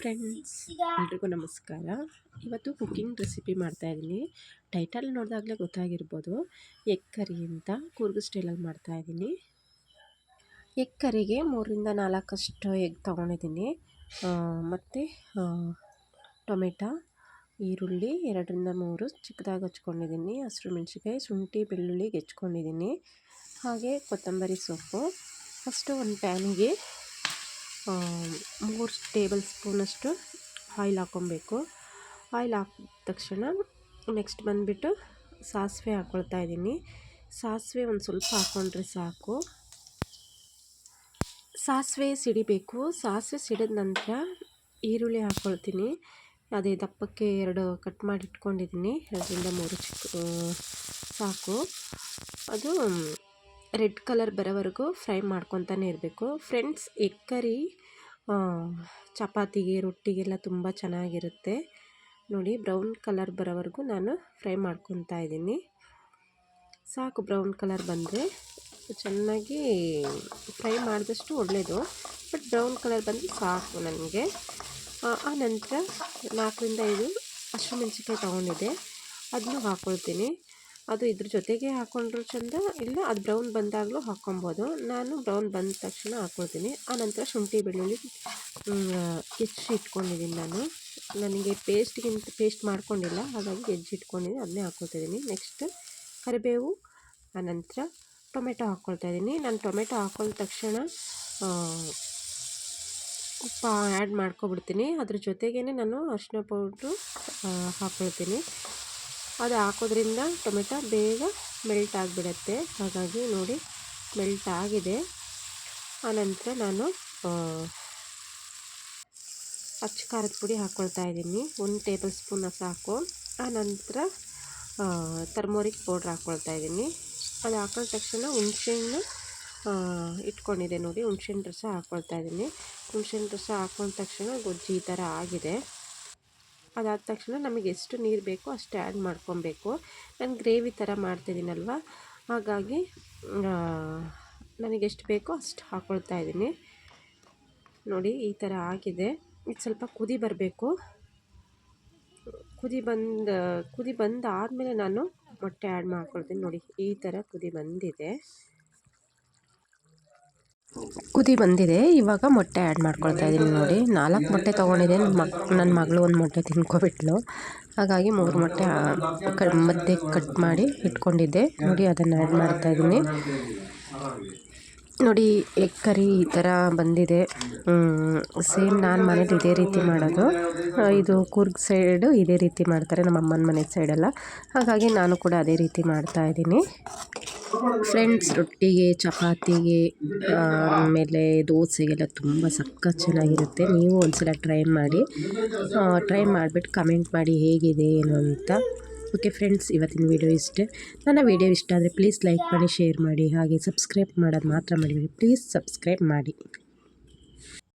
ಎಲ್ರಿಗೂ ನಮಸ್ಕಾರ. ಇವತ್ತು ಕುಕ್ಕಿಂಗ್ ರೆಸಿಪಿ ಮಾಡ್ತಾಯಿದ್ದೀನಿ ಟೈಟಲ್ ನೋಡಿದಾಗಲೇ ಗೊತ್ತಾಗಿರ್ಬೋದು. ಎಗ್ ಕರಿ ಅಂತ ಕೂರ್ಗ್ ಸ್ಟೈಲಲ್ಲಿ ಮಾಡ್ತಾಯಿದ್ದೀನಿ ಎಗ್ ಕರಿಗೆ ಮೂರರಿಂದ ನಾಲ್ಕಷ್ಟು ಎಗ್ ತೊಗೊಂಡಿದ್ದೀನಿ. ಮತ್ತು ಟೊಮೆಟೊ, ಈರುಳ್ಳಿ, ಎರಡರಿಂದ ಮೂರು ಚಿಕ್ಕದಾಗಿ ಹಚ್ಕೊಂಡಿದ್ದೀನಿ. ಹಸಿರು ಮೆಣಸಿನ್ಕಾಯಿ, ಶುಂಠಿ, ಬೆಳ್ಳುಳ್ಳಿ, ಹೆಚ್ಕೊಂಡಿದ್ದೀನಿ. ಹಾಗೆ ಕೊತ್ತಂಬರಿ ಸೊಪ್ಪು. ಫಸ್ಟು ಒಂದು ಪ್ಯಾನಿಗೆ ಮೂರು ಟೇಬಲ್ ಸ್ಪೂನಷ್ಟು ಆಯಿಲ್ ಹಾಕ್ಕೊಬೇಕು. ಆಯಿಲ್ ಹಾಕಿದ ತಕ್ಷಣ ನೆಕ್ಸ್ಟ್ ಬಂದುಬಿಟ್ಟು ಸಾಸಿವೆ ಹಾಕ್ಕೊಳ್ತಾ ಇದ್ದೀನಿ. ಸಾಸಿವೆ ಒಂದು ಸ್ವಲ್ಪ ಹಾಕ್ಕೊಂಡ್ರೆ ಸಾಕು. ಸಾಸಿವೆ ಸಿಡಿಬೇಕು. ಸಾಸಿವೆ ಸಿಡಿದ ನಂತರ ಈರುಳ್ಳಿ ಹಾಕ್ಕೊಳ್ತೀನಿ ಅದೇ ದಪ್ಪಕ್ಕೆ ಎರಡು ಕಟ್ ಮಾಡಿ ಇಟ್ಕೊಂಡಿದ್ದೀನಿ ಎರಡರಿಂದ ಮೂರು ಚಿಕ್ಕ ಸಾಕು. ಅದು ರೆಡ್ ಕಲರ್ ಬರೋವರೆಗೂ ಫ್ರೈ ಮಾಡ್ಕೊತಾನೆ ಇರಬೇಕು. ಫ್ರೆಂಡ್ಸ್ ಎಗ್ ಕರಿ ಚಪಾತಿಗೆ, ರೊಟ್ಟಿಗೆಲ್ಲ ತುಂಬ ಚೆನ್ನಾಗಿರುತ್ತೆ. ನೋಡಿ, ಬ್ರೌನ್ ಕಲರ್ ಬರೋವರೆಗೂ ನಾನು ಫ್ರೈ ಮಾಡ್ಕೊತಾ ಇದ್ದೀನಿ. ಸಾಕು, ಬ್ರೌನ್ ಕಲರ್ ಬಂದರೆ. ಚೆನ್ನಾಗಿ ಫ್ರೈ ಮಾಡಿದಷ್ಟು ಒಳ್ಳೆಯದು ಬಟ್ ಬ್ರೌನ್ ಕಲರ್ ಬಂದರೆ ಸಾಕು ನನಗೆ. ಆ ನಂತರ ನಾಲ್ಕರಿಂದ ಐದು ಹಸಿಮೆಣ್ಸಿನ್ಕಾಯಿ ತೊಗೊಂಡಿದ್ದೆ. ಅದನ್ನು ಹಾಕ್ಕೊಳ್ತೀನಿ ಅದು ಇದ್ರ ಜೊತೆಗೆ ಹಾಕ್ಕೊಂಡ್ರೂ ಚಂದ ಇಲ್ಲ ಅದು ಬ್ರೌನ್ ಬಂದಾಗಲೂ ಹಾಕ್ಕೊಬೋದು. ನಾನು ಬ್ರೌನ್ ಬಂದ ತಕ್ಷಣ ಹಾಕ್ಕೊಳ್ತೀನಿ ಆನಂತರ ಶುಂಠಿ ಬೆಳ್ಳುಳ್ಳಿ ಹೆಚ್ಚಿ ಇಟ್ಕೊಂಡಿದ್ದೀನಿ ನಾನು. ನನಗೆ ಪೇಸ್ಟ್ಗಿಂತ ಪೇಸ್ಟ್ ಮಾಡ್ಕೊಂಡಿಲ್ಲ. ಹಾಗಾಗಿ ಹೆಜ್ಜೆ ಇಟ್ಕೊಂಡಿದ್ದೀನಿ ಅದನ್ನೇ ಹಾಕ್ಕೊಳ್ತಿದ್ದೀನಿ ನೆಕ್ಸ್ಟ್ ಕರಿಬೇವು ಆನಂತರ ಟೊಮೆಟೊ ಹಾಕ್ಕೊಳ್ತಾ ಇದ್ದೀನಿ ನಾನು ಟೊಮೆಟೊ ಹಾಕ್ಕೊಂಡ ತಕ್ಷಣ ಉಪ್ಪ ಆ್ಯಡ್ ಮಾಡ್ಕೊಬಿಡ್ತೀನಿ. ಅದ್ರ ಜೊತೆಗೇ ನಾನು ಅರಿಶಿನ ಪೌಡ್ರು ಹಾಕ್ಕೊಳ್ತೀನಿ ಅದು ಹಾಕೋದ್ರಿಂದ ಟೊಮೆಟೊ ಬೇಗ ಮೆಲ್ಟ್ ಆಗಿಬಿಡತ್ತೆ. ಹಾಗಾಗಿ ನೋಡಿ ಮೆಲ್ಟ್ ಆಗಿದೆ. ಆನಂತರ ನಾನು ಅಚ್ಚ ಖಾರದ ಪುಡಿ ಹಾಕ್ಕೊಳ್ತಾ ಇದ್ದೀನಿ. ಒಂದು ಟೇಬಲ್ ಸ್ಪೂನ್ ಸಾಕು. ಆನಂತರ ಥರ್ಮೋರಿಕ್ ಪೌಡ್ರ್ ಹಾಕ್ಕೊಳ್ತಾ ಇದ್ದೀನಿ. ಅದು ಹಾಕೊಂಡ ತಕ್ಷಣ ಹುಣಸೆಹಣ್ಣು ಇಟ್ಕೊಂಡಿದೆ ನೋಡಿ. ಹುಣ್ಸೆಹಣ್ಣು ರಸ ಹಾಕ್ಕೊಳ್ತಾ ಇದ್ದೀನಿ. ಹುಣಸೆಹಣ್ಣು ರಸ ಹಾಕೊಂಡ ತಕ್ಷಣ ಗೊಜ್ಜು ಈ ಥರ ಆಗಿದೆ. ಅದಾದ ತಕ್ಷಣ ನಮಗೆ ಎಷ್ಟು ನೀರು ಬೇಕೋ ಅಷ್ಟು ಆ್ಯಡ್ ಮಾಡ್ಕೊಬೇಕು. ನಾನು ಗ್ರೇವಿ ಥರ ಮಾಡ್ತಿದ್ದೀನಲ್ವ? ಹಾಗಾಗಿ ನನಗೆ ಎಷ್ಟು ಬೇಕೋ ಅಷ್ಟು ಹಾಕ್ಕೊಳ್ತಾ ಇದ್ದೀನಿ. ನೋಡಿ, ಈ ಥರ ಆಗಿದೆ. ಇದು ಸ್ವಲ್ಪ ಕುದಿ ಬರಬೇಕು. ಕುದಿ ಬಂದ, ಕುದಿ ಬಂದಾದಮೇಲೆ ನಾನು ಮೊಟ್ಟೆ ಆ್ಯಡ್ ಮಾಡ್ಕೊಳ್ತೀನಿ. ನೋಡಿ, ಈ ಥರ ಕುದಿ ಬಂದಿದೆ. ಕುದಿ ಬಂದಿದೆ. ಇವಾಗ ಮೊಟ್ಟೆ ಆ್ಯಡ್ ಮಾಡ್ಕೊಳ್ತಾ ಇದ್ದೀನಿ ನೋಡಿ. ನಾಲ್ಕು ಮೊಟ್ಟೆ ತೊಗೊಂಡಿದ್ದೆ. ನನ್ನ ಮಕ್ ನನ್ನ ಮಗಳು ಒಂದು ಮೊಟ್ಟೆ ತಿನ್ಕೊಬಿಟ್ಲು. ಹಾಗಾಗಿ ಮೂರು ಮೊಟ್ಟೆ ಕ, ಮಧ್ಯೆ ಕಟ್ ಮಾಡಿ ಇಟ್ಕೊಂಡಿದ್ದೆ. ನೋಡಿ, ಅದನ್ನು ಆ್ಯಡ್ ಮಾಡ್ತಾ ಇದ್ದೀನಿ ನೋಡಿ ಎಗ್ ಕರಿ ಈ ಥರ ಬಂದಿದೆ. ಸೇಮ್ ನಾನು ಮನೇಲಿ ಇದೇ ರೀತಿ ಮಾಡೋದು. ಇದು ಕೂರ್ಗ್ ಸೈಡು ಇದೇ ರೀತಿ ಮಾಡ್ತಾರೆ. ನಮ್ಮ ಅಮ್ಮನ ಮನೆ ಸೈಡೆಲ್ಲ ಹಾಗಾಗಿ ನಾನು ಕೂಡ ಅದೇ ರೀತಿ ಮಾಡ್ತಾ ಇದ್ದೀನಿ ಫ್ರೆಂಡ್ಸ್, ರೊಟ್ಟಿಗೆ, ಚಪಾತಿಗೆ, ಆಮೇಲೆ ದೋಸೆಗೆಲ್ಲ ತುಂಬ ಸಖತ್ ಚೆನ್ನಾಗಿರುತ್ತೆ. ನೀವು ಒಂದ್ಸಲ ಟ್ರೈ ಮಾಡಿ. ಟ್ರೈ ಮಾಡಿಬಿಟ್ಟು ಕಮೆಂಟ್ ಮಾಡಿ ಹೇಗಿದೆ, ಏನು ಅಂತ. ಓಕೆ ಫ್ರೆಂಡ್ಸ್, ಇವತ್ತಿನ ವೀಡಿಯೋ ಇಷ್ಟೇ. ನನ್ನ ವೀಡಿಯೋ ಇಷ್ಟ ಆದರೆ ಪ್ಲೀಸ್ ಲೈಕ್ ಮಾಡಿ, ಶೇರ್ ಮಾಡಿ, ಹಾಗೆ ಸಬ್ಸ್ಕ್ರೈಬ್ ಮಾಡೋದು ಮಾತ್ರ ಮಾಡಿಬಿಡಿ ಪ್ಲೀಸ್ ಸಬ್ಸ್ಕ್ರೈಬ್ ಮಾಡಿ.